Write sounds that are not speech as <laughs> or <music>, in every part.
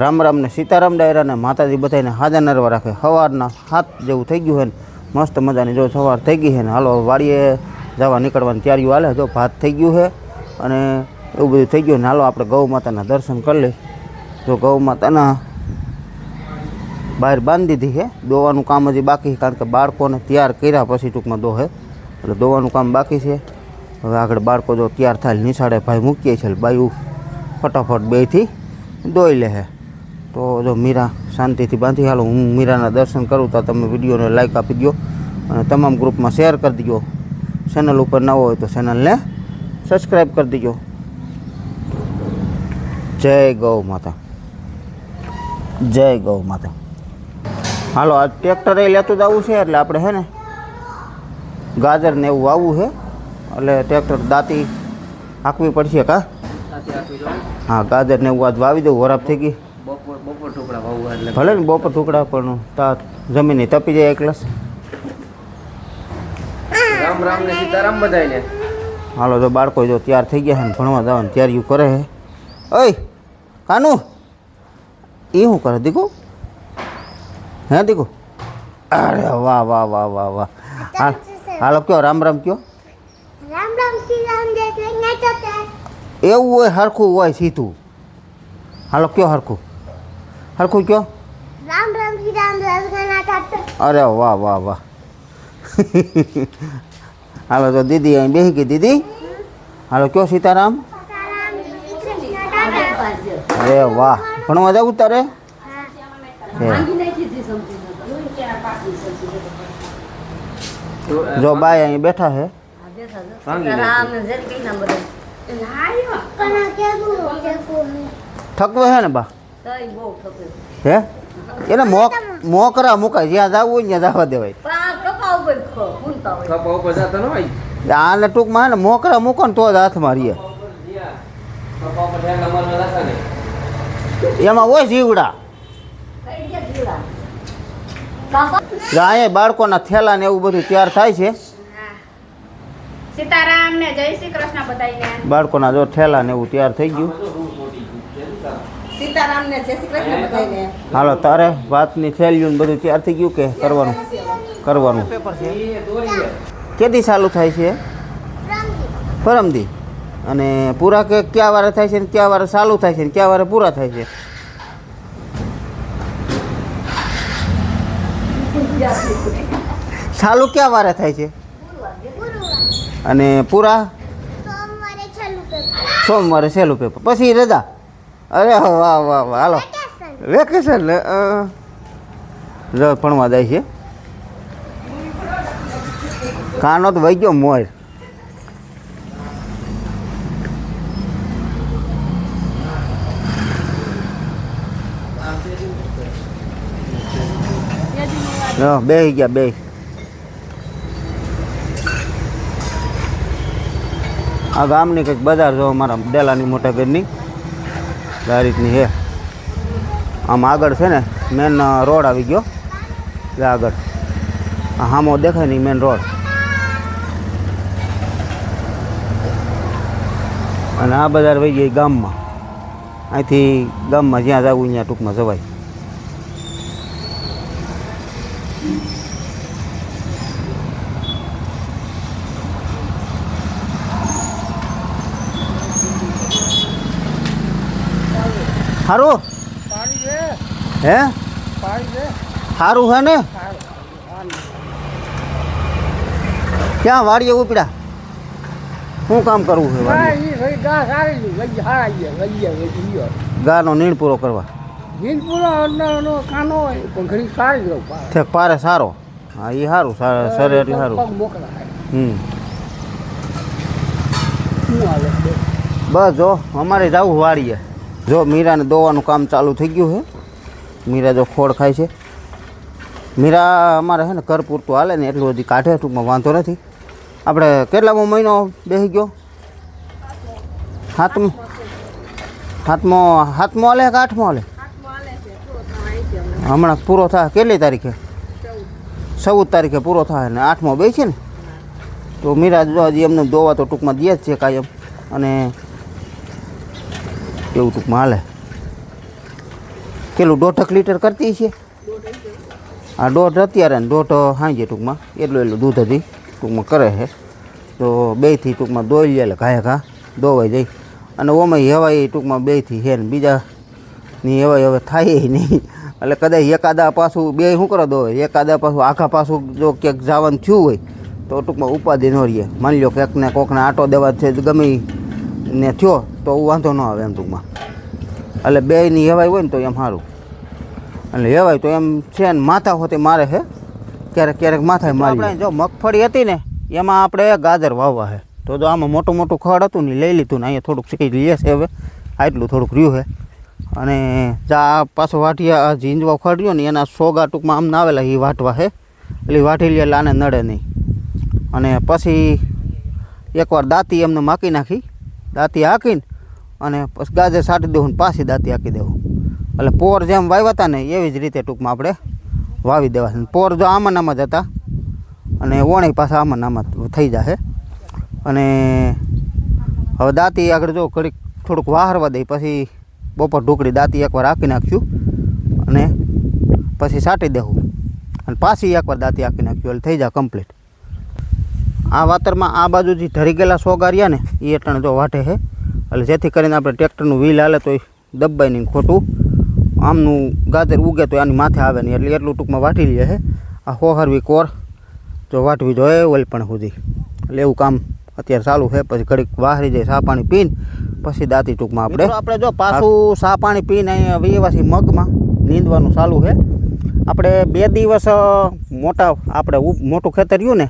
રામ રામને સીતારામ ડાયરા ને માતાજી બધાને હાજર નરવા રાખે. સવારના હાથ જેવું થઈ ગયું ને, મસ્ત મજાની જો સવાર થઈ ગઈ છે ને, હાલો વાડીએ જવા નીકળવાની તૈયારીઓ હાલે. જો ભાત થઈ ગયું છે અને એવું બધું થઈ ગયું ને, હાલો આપણે ગૌ માતાના દર્શન કરી લઈ જો ગૌ માતાના બહાર બાંધી દીધી છે દોવાનું કામ હજી બાકી છે, કારણ કે બાળકોને તૈયાર કર્યા પછી ટૂંકમાં દોહે એટલે દોવાનું કામ બાકી છે. હવે આગળ બાળકો જો તૈયાર થાય, નિશાળે ભાઈ મૂકીએ છીએ. બાયું ફટાફટ બેથી દોઈ લે છે તો જો મીરા શાંતિથી બાંધી હાલો હું મીરાના દર્શન કરું તો તમે વિડીયોને લાઇક આપી દો અને તમામ ગ્રુપમાં શેર કરી દો ચેનલ ઉપર ન હોય તો ચેનલને સબસ્ક્રાઈબ કરી દેજો જય ગૌ માતા. જય ગૌ માતા. હાલો આ ટ્રેક્ટરે એ લેતું જ આવવું છે એટલે આપણે હે ને ગાજર ને એવું વાવવું છે. એટલે ટ્રેક્ટર દાંતી હાંકવી પડશે કા? હા ગાજર ને એવું આજ વાવી દઉં વરાપ થઈ ગઈ. ટુકડા વાવવા એટલે ભલે ને બપોર ટુકડા પણ તા જમીન તપી જાય એકલાસ રામ રામ ને સીતારામ બધાયને. હાલો જો બાળકો જો તૈયાર થઈ ગયા છે ને ભણવા જવાનું તૈયારીઓ કરે છે. ઓય કાનુ એ શું કરે દીકુ? હે દીકુ? અરે વાહ વાહ વાહ વાહ વાહ. હા હાલો કયો રામ રામ કયો? એવું હોય હરખું હોય સીધું. હાલો કયો હરખું? હરખું કયો રામ રામ શ્રી રામ જય શ્રી કૃષ્ણ અરે વાહ વાહ વાહ હાલો તો દીદી અહીં બેસી ગઈ દીદી હાલો કયો સીતારામ અરે વાહ ભણવા જવું તારે હે. જો બાય અહીં બેઠા છે ભાંગી પણ કેવું કેવું થકવે છે ને બા હે? એને મોક મોકરા મુકાય. જ્યાં જવું હોય ત્યાં જવા દેવાય. કપા ઉપર જતો ન હોય? આને ટૂંકમાં ને મોકરા મૂકો ને તો જ હાથ ને. એમાં હોય જીવડા. અહીંયા બાળકોના થેલા ને એવું બધું તૈયાર થાય છે. સીતારામ ને જય શ્રી કૃષ્ણ બધાને બાળકોના જો થેલા ને એવું તૈયાર થઈ ગયું. સીતારામ ને જય શ્રી કૃષ્ણ બધાને હાલો તારે વાતની થેલીઓ બધું ત્યારથી થઈ ગયું કે કરવાનું? કરવાનું. કેદી ચાલુ થાય છે? પરમદી. અને પૂરા કે ક્યાં વારે થાય છે ને ક્યાં વારે ચાલુ થાય છે ને ક્યાં વારે પૂરા થાય છે? ચાલુ ક્યાં વારે થાય છે? અને પૂરા? સોમવારે છેલ્લું પેપર. સોમવારે સહેલું પેપર. પછી રજા? અરે વાહ વાહ વાહ હાલો. વેકેશન ને જો ભણવા જાય છે. કાનો તો વહી ગયો મોર. બે ગયા બે આ ગામની કંઈક બજાર જો અમારા ડેલાની મોટા ઘરની. આ રીતની છે આમ આગળ છે ને મેન રોડ આવી ગયો. એટલે આગળ. હામો દેખાય નહીં મેન રોડ. અને આ બજાર વહી ગઈ ગામમાં. અહીંથી ગામમાં જ્યાં જવું, ત્યાં ટૂંકમાં જવાય. સારું હે? સારું હે ને? ક્યાં વાડીએ ઉપડ્યા? શું કામ કરવું છે? ગાનો નીણ પૂરો કરવા. પારે સારો હા એ સારું સરે એટલે સારું હમ. બસ જો અમારે જવું વાડીએ. જો મીરાને દોવાનું કામ ચાલુ થઈ ગયું છે. મીરા જો ખોળ ખાય છે. મીરા અમારે છે ને ઘર પૂરતું હાલે ને એટલું હજી કાઢે, ટૂંકમાં વાંધો નથી. આપણે કેટલામો મહિનો બેસી ગયો? હાથમાં? હાથમો સાતમો હાલે કે આઠમો હાલે? હમણાં પૂરો થાય. કેટલી તારીખે? ચૌદ તારીખે પૂરો થાય ને આઠમો બેસી ને? તો મીરા જો હજી એમને દોવા તો ટૂંકમાં દે જ છે કાયમ. અને એવું ટૂંકમાં હાલે કેટલું દોઢક લીટર કરતી છે? આ દોઢ અત્યારે ને દોઢ સાંજે ટૂંકમાં. એટલું એટલું દૂધ હતી, ટૂંકમાં કરે છે. તો બેથી ટૂંકમાં દોઈ લે એટલે ઘાએ ઘા દોવાઈ જાય. અને ઓમાં હેવાય ટૂંકમાં બેથી છે ને બીજા ની હેવાય હવે થાય નહીં. એટલે કદાચ એકાદા પાછું બે શું કરો દો એકાદા પાછું આખા પાછું જો ક્યાંક જવાનું થયું હોય, તો ટૂંકમાં ઉપાધિ ન રહીએ માની લો ક્યાંકને કોકને આટો દેવા છે ગમે ને થયો તો વાંધો ન આવે એમ ટૂંકમાં. એટલે બેયની હેવાય હોય ને તો એમ સારું એટલે હેવાય તો એમ છે ને માથા હોતે મારે છે ક્યારેક ક્યારેક માથા મારે જો મગફળી હતી ને એમાં આપણે ગાજર વાવવા છે તો જો આમાં મોટું મોટું ખડ હતું ને લઈ લીધું ને અહીંયા થોડુંક શીખી લે છે હવે. આટલું થોડુંક રહ્યું છે અને જા પાછો વાટિયા આ ઝીંજવા ખડ રહ્યો ને એના સોગા ટૂંકમાં આમ ના આવેલા એ વાટવા છે એટલે વાટી લે લાને નડે નહીં. અને પછી એકવાર દાંતી એમને માકી નાખી. દાંતી હાંકીને અને પછી ગાજર સાટી દેવું પાછી દાંતી હાંકી દેવું. એટલે પોર જેમ વાવ્યા હતા ને એવી જ રીતે ટૂંકમાં આપણે વાવી દેવા. છે પોર જો આમાં જ હતા, અને ઓણી પાછા આમાં નામાં થઈ જશે અને હવે દાંતી આગળ જો ઘડીક થોડુંક વાહરવા દઈ, પછી બપોર ઢોકળી દાંતી એકવાર હાંકી નાખ્યું અને પછી સાટી દેવું. અને પાછી એકવાર દાંતી હાંકી નાખ્યું, એટલે થઈ જાય કમ્પ્લીટ આ વાતરમાં આ બાજુ જે ધરી ગયેલા સોગા ને એ અટાણે જો વાટે છે. એટલે જેથી કરીને આપણે ટ્રેક્ટરનું વ્હીલ હાલે તો દબાઈ નહીં ખોટું. આમનું ગાજર ઉગે તો આની માથે આવે નહીં એટલે એટલું ટૂંકમાં વાટી લે છે. આ હોહરવી કોર જો વાટવી જોઈએ ઓલ પણ સુધી. એટલે એવું કામ અત્યારે ચાલુ છે પછી ઘડીક વાહરી જાય સા પાણી પીને પછી દાંતી ટૂંકમાં આપણે આપણે જો પાછું સા પાણી પીને અહીંયા વિયેવાસી મગમાં નીંદવાનું ચાલુ છે. આપણે બે દિવસ મોટા આપણે મોટું ખેતર રહ્યું ને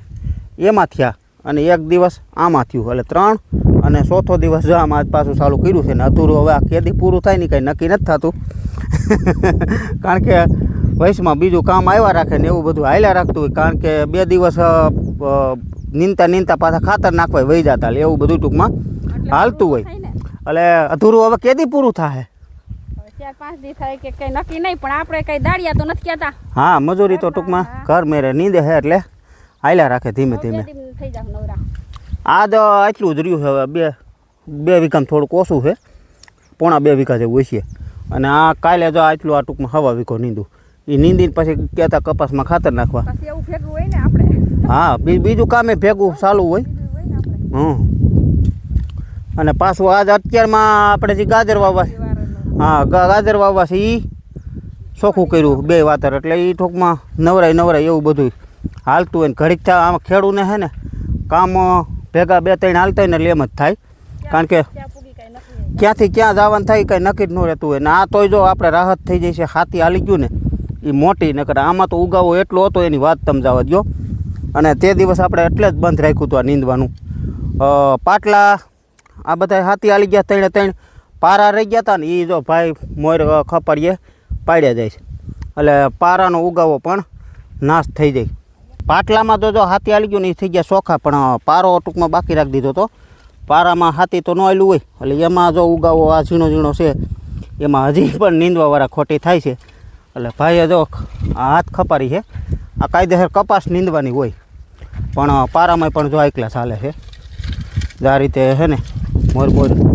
એમાં થયા. અને એક દિવસ આમાં થયું. એટલે ત્રણ અને ચોથો દિવસ જો આમાં પાછું ચાલુ કર્યું છે ને અધૂરું. હવે આ ખેતી પૂરું થાય ને કંઈ નક્કી નથી થતું. <laughs> કારણ કે વયસમાં બીજું કામ આવ્યા રાખે ને એવું બધું હાલ્યા રાખતું હોય. કારણ કે બે દિવસ નીંદતા નીંદતા પાછા ખાતર નાખવા વહી જતા. એવું બધું ટૂંકમાં હાલતું હોય. એટલે અધૂરું હવે કેદી પૂરું થાય ચાર પાંચ દી થાય કે કઈ નક્કી નહીં. પણ આપણે કઈ દાડિયા તો નથી કહેતા. હા મજૂરી તો ટૂંકમાં ઘર મેરે નીંદે હે એટલે. હાલ્યા રાખે ધીમે ધીમે. આ તો આટલું જ રહ્યું છે હવે બે બે વીઘામાં થોડુંક ઓછું છે. પોણા બે વીઘા જેવું છે અને આ કાલે જો આટલું આ ટૂંકમાં હવા વીઘો નીંદું. એ નીંદીને પછી કહેતા કપાસમાં ખાતર નાખવા. હા બીજું કામે ભેગું ચાલુ હોય. હં અને પાછું આજ અત્યારમાં આપણે જે ગાજર વાવવા હા ગાજર વાવવા છે એ ચોખ્ખું કર્યું બે વાતર. એટલે એ ટૂંકમાં નવરાય નવરાય એવું બધું હાલતું હોય ને ઘડીક થાય આમાં ખેડૂને છે ને કામ ભેગા બે ત્રણ હાલતા હોય ને એટલે એમ જ થાય. કારણ કે ક્યાંથી ક્યાં જવાનું થાય કંઈ નક્કી જ ન રહેતું હોય. ને આ તોય જો આપણે રાહત થઈ જાય છે હાથી હાલી ગયું ને એ મોટી નકર આમાં તો ઉગાવો એટલો હતો એની વાત સમજાવવા દો અને તે દિવસ આપણે એટલે જ બંધ રાખ્યું હતું આ નીંદવાનું. પાટલા આ બધા હાથી હાલી ગયા ત્રણે ત્રણ. પારા રહી ગયા હતા ને એ જો ભાઈ મોર ખપાડીએ પાડ્યા જાય છે. એટલે પારાનો ઉગાવો પણ નાશ થઈ જાય. પાટલામાં તો જો હાથી આવી ગયું ને એ થઈ ગયા ચોખા, પણ પારો ટૂંકમાં બાકી રાખી દીધો હતો પારામાં હાથી તો ન આવેલું હોય, એટલે એમાં જો ઉગાવો, આ ઝીણો ઝીણો છે, એમાં હજી પણ નીંદવાવાળા ખોટી થાય છે. એટલે ભાઈએ જો હાથ ખપારી છે. આ કાયદેસર કપાસ નીંદવાની હોય, પણ પારામાં પણ જો આકલા ચાલે છે. આ રીતે છે ને, મોરમોર મોર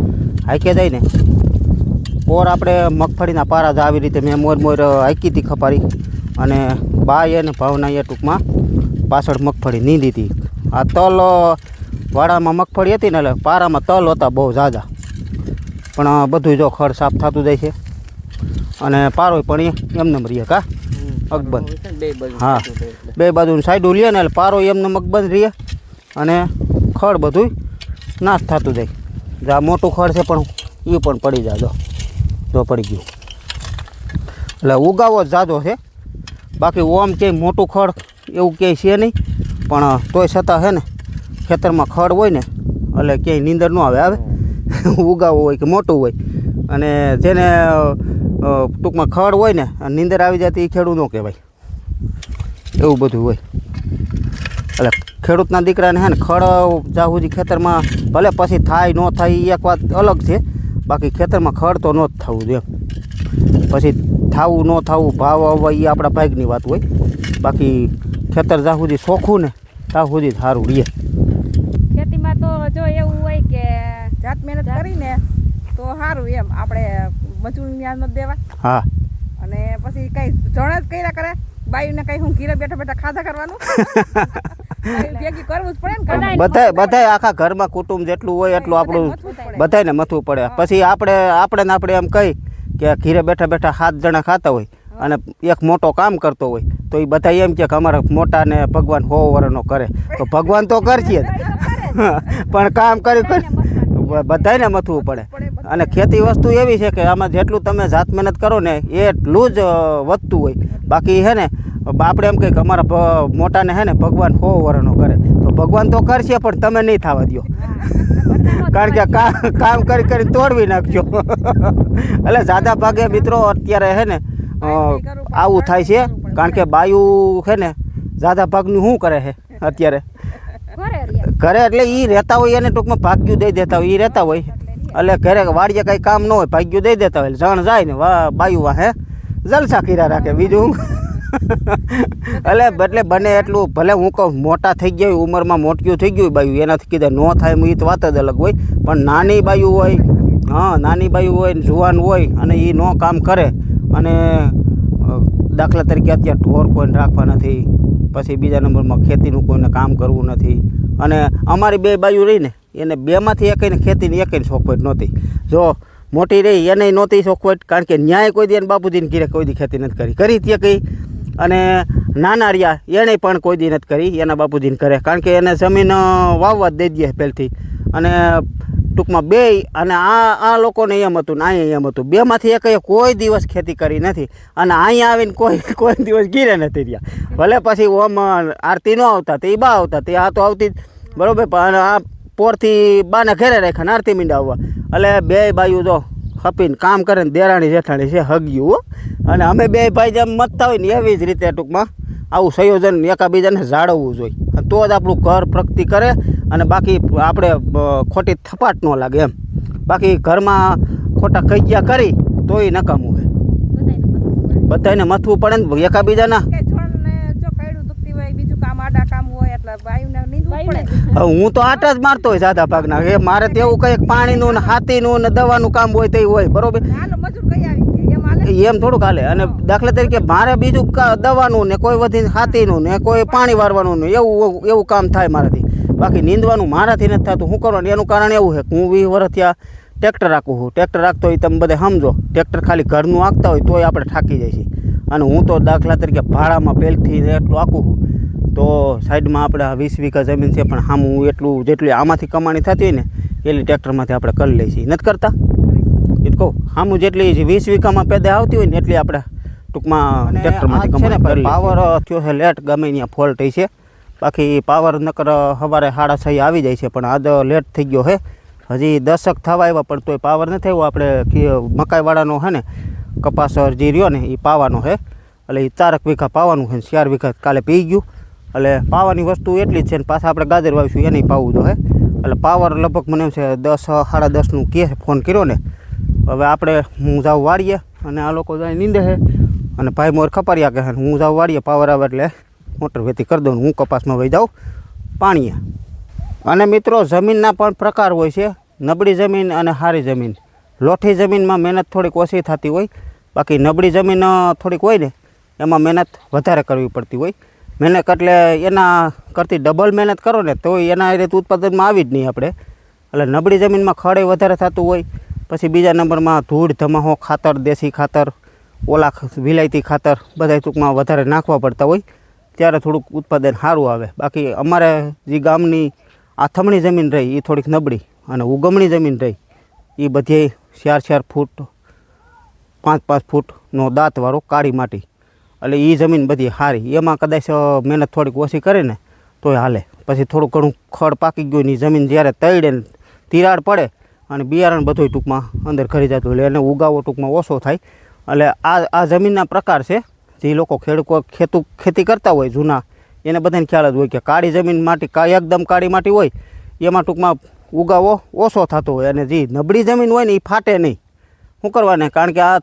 હાઈકે જાય ને, પોર આપણે મગફળીના પારા જ આવી રીતે મેં મોર મોર હાઈકી હતી ખપારી. અને બાય અને ભાવનાએ ટૂંકમાં પાછળ મગફળી નહીં દીધી. આ તલ વાડામાં મગફળી હતી ને એટલે પારામાં તલ હતા બહુ ઝાઝા. પણ બધું જો ખડ સાફ થતું જાય છે. અને પારો પણ એમને રહીએ કા? અકબંધ હા. બે બાજુ સાઈડું લે ને એટલે પારો એમને મગબંધ રહે. અને ખડ બધું નાશ થતું જાય. જા મોટું ખડ છે પણ એ પણ પડી જાય જો. પડી ગયું. એટલે ઉગાવો જ જાજો છે. બાકી ઓમ ક્યાંય મોટું ખડ એવું ક્યાંય છે નહીં. પણ તોય છતાં છે ને, ખેતરમાં ખડ હોય ને, એટલે ક્યાંય નીંદર ન આવે આવે. <laughs> ઉગાવો હોય કે મોટું હોય. અને જેને ટૂંકમાં ખડ હોય ને નીંદર આવી જતી એ ખેડૂત ન કહેવાય. એવું બધું હોય. એટલે ખેડૂતના દીકરાને હે ને, ખડ જાહુજી ખેતરમાં, ભલે પછી થાય, ન થાય એક વાત અલગ છે. બાકી ખેતરમાં ખડ તો ન જ થવું જોઈએ. પછી થાવું, ન થવું, ભાવ આવવા એ આપણા ભાગની વાત હોય. બાકી ખેતર જ્યાં સુધી ચોખ્ખું ને ત્યાં સુધી સારું રહે ખેતીમાં તો જો એવું હોય કે જાત મહેનત કરીને તો સારું એમ આપણે મજૂર ન્યા નથી દેવા. હા. પછી કઈ જણ જ કર્યા કરે બાયુને કઈ હું ઘીરે બેઠા બેઠા ખાધા કરવાનું? બાયું <laughs> કરવું જ પડે ને બધાય બધાય આખા ઘરમાં કુટુંબ જેટલું હોય એટલું આપણું મથવું પડે. બધાયને મથવું પડે. પછી આપણે આપણે ને આપણે એમ કહી કે ઘીરે બેઠા બેઠા સાત જણા ખાતા હોય અને એક મોટો કામ કરતો હોય તો એ બધા એમ કે અમારા મોટાને ભગવાન હો વરનો કરે. તો ભગવાન તો કરશે જ. <laughs> પણ કામ કરી કરી બધાયને મથવું પડે. અને ખેતી વસ્તુ એવી છે કે આમાં જેટલું તમે જાત મહેનત કરો ને એટલું જ વધતું હોય. બાકી હે ને આપણે એમ કહીએ કે અમારા મોટાને હે ને ભગવાન હો વરનો કરે. તો ભગવાન તો કરશે પણ તમે નહીં થવા દો કારણ કે કામ કરી કરી તોડવી નાખજો. <laughs> એટલે જાદા ભાગે મિત્રો અત્યારે હે ને આવું થાય છે કારણ કે બાયુ છે ને જાદા ભાગનું શું કરે છે અત્યારે? ઘરે એટલે એ રહેતા હોય એને ટૂંકમાં ભાગ્યું દઈ દેતા હોય એ રહેતા હોય. એટલે ઘરે વાડીએ કાંઈ કામ ન હોય ભાગ્યું દઈ દેતા હોય. જણ જાય ને વા બાયુ વાહે જલસા કર્યા રાખે બીજું એટલે એટલે બને એટલું ભલે હું કહું મોટા થઈ ગયા હોય ઉંમરમાં મોટિયું થઈ ગયું બાયું એનાથી કીધે ન થાય એ તો વાત જ અલગ હોય. પણ નાની બાયું હોય હા નાની બાયું હોય જુવાન હોય અને એ ન કામ કરે અને દાખલા તરીકે અત્યારે ઢોર કોઈને રાખવા નથી, પછી બીજા નંબરમાં ખેતીનું કોઈને કામ કરવું નથી. અને અમારી બે બાજુ રહીને, એને બેમાંથી એકઈને ખેતીની એકઈને શોખવટ નહોતી. જો મોટી રહી, એને નહોતી શોખવટ કારણ કે ન્યાય કોઈ દી એને બાપુજીને ઘીરે કોઈ દી ખેતી નથી કરી. કરી ત્યાં કઈ. અને નાના રહ્યા, એણે પણ કોઈ દી નથી કરી, એના બાપુજીને કરે કારણ કે એને જમીન વાવવા જ દઈ દે પહેલથી. અને ટૂંકમાં બે અને આ આ લોકોને એમ હતું ને અહીંયા એમ હતું. બેમાંથી એક કોઈ દિવસ ખેતી કરી નથી અને અહીંયા આવીને કોઈ કોઈ દિવસ ગીરે નથી રહ્યા. ભલે પછી ઓમ આરતી ન આવતા, તે બા આવતા, તે આ તો આવતી જ, બરાબર? પણ આ પોરથી બાને ઘરે રાખ્યા ને આરતી મીંડા આવવા. એટલે બે બાયું જો ખપીને કામ કરે ને દેરાણી જેઠાણી છે હગ્યું અને અમે બે ભાઈ જેમ મતતા હોય ને એવી જ રીતે ટૂંકમાં આવું સંયોજન એકાબીજાને જાળવવું જોઈએ. તો જ આપણું ઘર પ્રગતિ કરે અને બાકી આપણે ખોટી થપાટ ન લાગે એમ. બાકી ઘરમાં ખોટા કૈયા કરી તોય નકામું હોય. બધાયને મથવું પડે. બધાને મથવું પડે ને એકાબીજાના. કે જો કઈડું બીજું કામ આડા કામ હોય એટલે બાયુને નીંદવું જ બાયુને પડે. હવે હું તો આટા જ મારતો હોય સાદા ભાગના. એ મારે તો એવું કંઈક પાણીનું ને હાથીનું ને દવાનું કામ હોય તે હોય બરોબર? કઈ એમ થોડુંક હાલે. અને દાખલા તરીકે મારે બીજું દવાનું ને કોઈ વધી હાથીનું ને કોઈ પાણી વારવાનું ને એવું એવું કામ થાય મારાથી. બાકી નીંદવાનું મારાથી નથી થતું. શું કરવાનું? એનું કારણ એવું છે કે હું વીસ વર્ષથી આ ટ્રેક્ટર રાખું છું. ટ્રેક્ટર રાખતો હોય તમે બધે સમજો. ટ્રેક્ટર ખાલી ઘરનું આંકતા હોય તોય આપણે થાકી જાય છે અને હું તો દાખલા તરીકે ભાડામાં પહેલથી એટલું આંકું છું. તો સાઈડમાં આપણે વીસ વીઘા જમીન છે પણ આમ હું એટલું જેટલી આમાંથી કમાણી થતી હોય ને એટલી ટ્રેક્ટરમાંથી આપણે કરી લઈએ છીએ. નથી કરતા? એ તો કહું આમ જેટલી વીસ વીઘામાં પેદા આવતી હોય ને એટલી આપણે ટૂંકમાં ટ્રેક્ટરમાંથી કમાણી પાવર થયો છે લેટ ગમે ત્યાં ફોલ્ટ છે. બાકી પાવર નકર સવારે સાડા છ આવી જાય છે, પણ આજ લેટ થઈ ગયો છે હજી દશક થવા આવ્યા, પણ તોય પાવર નથી આવ્યો. આપણે મકાઈવાળાનો છે ને, કપાસ જે રહ્યો ને એ પાવાનો છે એટલે એ ચારક વીઘા પાવાનું છે ચાર વીઘા કાલે પી ગયું. એટલે પાવાની વસ્તુ એટલી જ છે ને, પાછા આપણે ગાજર વાવીશું એને પાવું જો હે. એટલે પાવર લગભગ મને એમ છે, દસ, સાડા દસનું કહે ફોન કર્યો ને. હવે આપણે હું જાઉં વાળીએ અને આ લોકો જાય નીંદે છે અને ભાઈ મોર ખપારિયા કહે હું જાઉં વાળીએ પાવર આવે એટલે. મોટર વેતી કરી દઉં હું કપાસમાં વહી જાઉં પાણીએ. અને મિત્રો, જમીનના પણ પ્રકાર હોય છે. નબળી જમીન અને સારી જમીન. લોઠી જમીનમાં મહેનત થોડીક ઓછી થતી હોય. બાકી નબળી જમીન થોડીક હોય ને, એમાં મહેનત વધારે કરવી પડતી હોય. મહેનત એટલે એના કરતી ડબલ મહેનત કરો ને, તો એના રીતે ઉત્પાદનમાં આવી જ નહીં આપણે. એટલે નબળી જમીનમાં ખડે વધારે થતું હોય, પછી બીજા નંબરમાં ધૂળ, ધમાહો ખાતર, દેશી ખાતર, ઓલા વિલાયતી ખાતર બધા ટૂંકમાં વધારે નાખવા પડતા હોય. ત્યારે થોડુંક ઉત્પાદન સારું આવે. બાકી અમારે જે ગામની આથમણી જમીન રહી એ થોડીક નબળી અને ઉગમણી જમીન રહી એ બધી ચાર ચાર ફૂટ, પાંચ પાંચ ફૂટનો દાંતવાળો કાળી માટી. એટલે એ જમીન બધી સારી એમાં કદાચ મહેનત થોડીક ઓછી કરે ને તોય હાલે. પછી થોડું ઘણું ખડ પાકી ગયું ને જમીન જ્યારે તળે ને તિરાડ પડે અને બિયારણ બધું ટૂંકમાં અંદર ખરી જતું એટલે એને ઉગાવો ટૂંકમાં ઓછો થાય. એટલે આ આ જમીનના પ્રકાર છે જે લોકો ખેડૂતો ખેતુ, ખેતી કરતા હોય જૂના, એને બધાને ખ્યાલ જ હોય કે કાળી જમીન માટી એકદમ કાળી માટી હોય, એમાં ટૂંકમાં ઉગાવો ઓછો થતો હોય અને જે નબળી જમીન હોય ને એ ફાટે નહીં. શું કરવાને? કારણ કે આ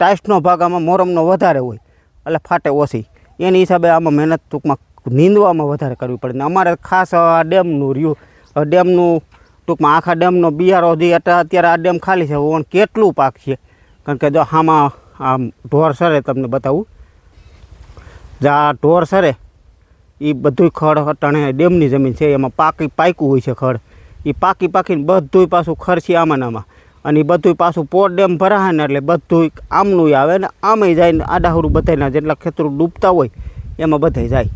ટાઇસ્ટનો ભાગ આમાં મોરમનો વધારે હોય, એટલે ફાટે ઓછી. એની હિસાબે આમાં મહેનત ટૂંકમાં નીંદવામાં વધારે કરવી પડે. ને અમારે ખાસ આ ડેમનું રહ્યું. ડેમનું ટૂંકમાં આખા ડેમનો બિયારો જે અત્યારે આ ડેમ ખાલી છે. ઓણ કેટલું પાક છે? કારણ કે જો આમાં આમ ઢોર સરે તમને બતાવું. જે ઢોર સરે એ બધુંય ખડ અટાણે ડેમની જમીન છે, એમાં પાકી પાક્યું હોય છે ખડ. એ પાકી પાકીને બધુંય પાછું ખર્ચી આમાં આમાં. અને એ બધુંય પાછું પોટ ડેમ ભરાય ને એટલે બધુંય આમનું આવે ને આમે જાય ને આડાહુડું બધાયના જેટલા ખેતરું ડૂબતા હોય, એમાં બધાય જાય.